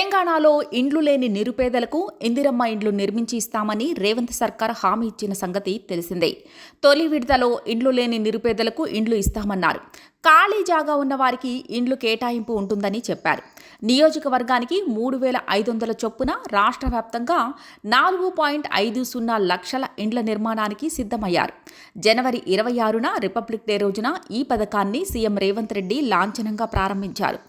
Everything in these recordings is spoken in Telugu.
తెలంగాణలో ఇండ్లు లేని నిరుపేదలకు ఇందిరమ్మ ఇండ్లు నిర్మించి ఇస్తామని రేవంత్ సర్కార్ హామీ ఇచ్చిన సంగతి తెలిసిందే. తొలి విడతలో ఇండ్లు లేని నిరుపేదలకు ఇండ్లు ఇస్తామన్నారు. ఖాళీ జాగా ఉన్న వారికి ఇండ్లు కేటాయింపు ఉంటుందని చెప్పారు. నియోజకవర్గానికి మూడు వేల ఐదు వందల చొప్పున రాష్ట్ర వ్యాప్తంగా నాలుగు పాయింట్ ఐదు సున్నా లక్షల ఇండ్ల నిర్మాణానికి సిద్ధమయ్యారు. జనవరి ఇరవై ఆరున రిపబ్లిక్ డే రోజున ఈ పథకాన్ని సీఎం రేవంత్ రెడ్డి లాంఛనంగా ప్రారంభించారు.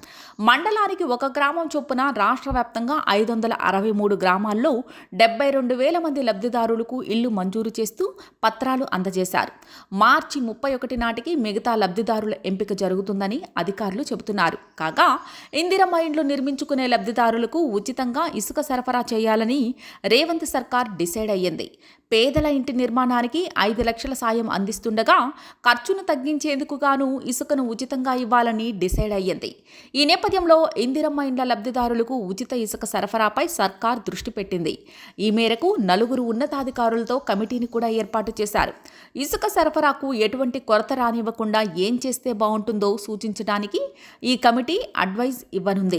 మండలానికి ఒక గ్రామం చొప్పున రాష్ట్ర వ్యాప్తంగా ఐదు వందల అరవై మూడు గ్రామాల్లో డెబ్బై రెండు వేల మంది లబ్ధిదారులకు ఇల్లు మంజూరు చేస్తూ పత్రాలు అందజేశారు. మార్చి ముప్పై ఒకటి నాటికి మిగతా లబ్ధిదారుల ఎంపిక జరుగుతుందని అధికారులు చెబుతున్నారు. కాగా ఇందిరమ్మ ఇండ్లు నిర్మించుకునే లబ్ధిదారులకు ఉచితంగా ఇసుక సరఫరా చేయాలని రేవంత్ సర్కార్ డిసైడ్ అయ్యింది. పేదల ఇంటి నిర్మాణానికి ఐదు లక్షల సాయం అందిస్తుండగా ఖర్చును తగ్గించేందుకు గాను ఇసుకను ఉచితంగా ఇవ్వాలని డిసైడ్ అయ్యింది. ఈ నేపథ్యంలో ఇందిరమ్మ ఇండ్ల లబ్ధిదారులకు ఉచిత ఇసుక సరఫరాపై సర్కార్ దృష్టి పెట్టింది. ఈ మేరకు నలుగురు ఉన్నతాధికారులతో కమిటీని కూడా ఏర్పాటు చేశారు. ఇసుక సరఫరాకు ఎటువంటి కొరత రానివ్వకుండా ఏం చేస్తే బాగుంటుందో సూచించడానికి ఈ కమిటీ అడ్వైజ్ ఇవ్వనుంది.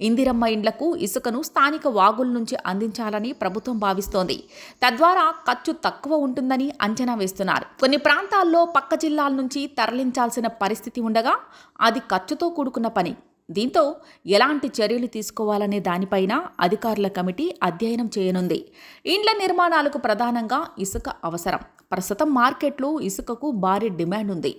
ఇందిరమ్మ ఇండ్లకు ఇసుకను స్థానిక వాగుల నుంచి అందించాలని ప్రభుత్వం భావిస్తోంది. తద్వారా ఖర్చు తక్కువ ఉంటుందని అంచనా వేస్తున్నారు. కొన్ని ప్రాంతాల్లో పక్క జిల్లాల నుంచి తరలించాల్సిన పరిస్థితి ఉండగా అది ఖర్చుతో కూడుకున్న పని. దీంతో ఎలాంటి చర్యలు తీసుకోవాలనే దానిపైన అధికారుల కమిటీ అధ్యయనం చేయనుంది. ఇండ్ల నిర్మాణాలకు ప్రధానంగా ఇసుక అవసరం. ప్రస్తుతం మార్కెట్లో ఇసుకకు భారీ డిమాండ్ ఉంది.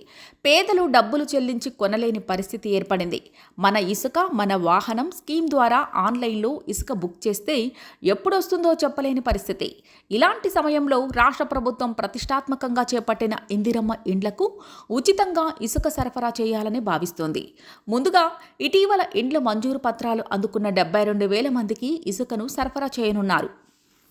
పేదలు డబ్బులు చెల్లించి కొనలేని పరిస్థితి ఏర్పడింది. మన ఇసుక మన వాహనం స్కీమ్ ద్వారా ఆన్లైన్లో ఇసుక బుక్ చేస్తే ఎప్పుడొస్తుందో చెప్పలేని పరిస్థితి. ఇలాంటి సమయంలో రాష్ట్ర ప్రభుత్వం ప్రతిష్టాత్మకంగా చేపట్టిన ఇందిరమ్మ ఇండ్లకు ఉచితంగా ఇసుక సరఫరా చేయాలని భావిస్తోంది. ముందుగా ఇటీవల ఇండ్ల మంజూరు పత్రాలు అందుకున్న డెబ్బై రెండు వేల మందికి ఇసుకను సరఫరా చేయనున్నారు.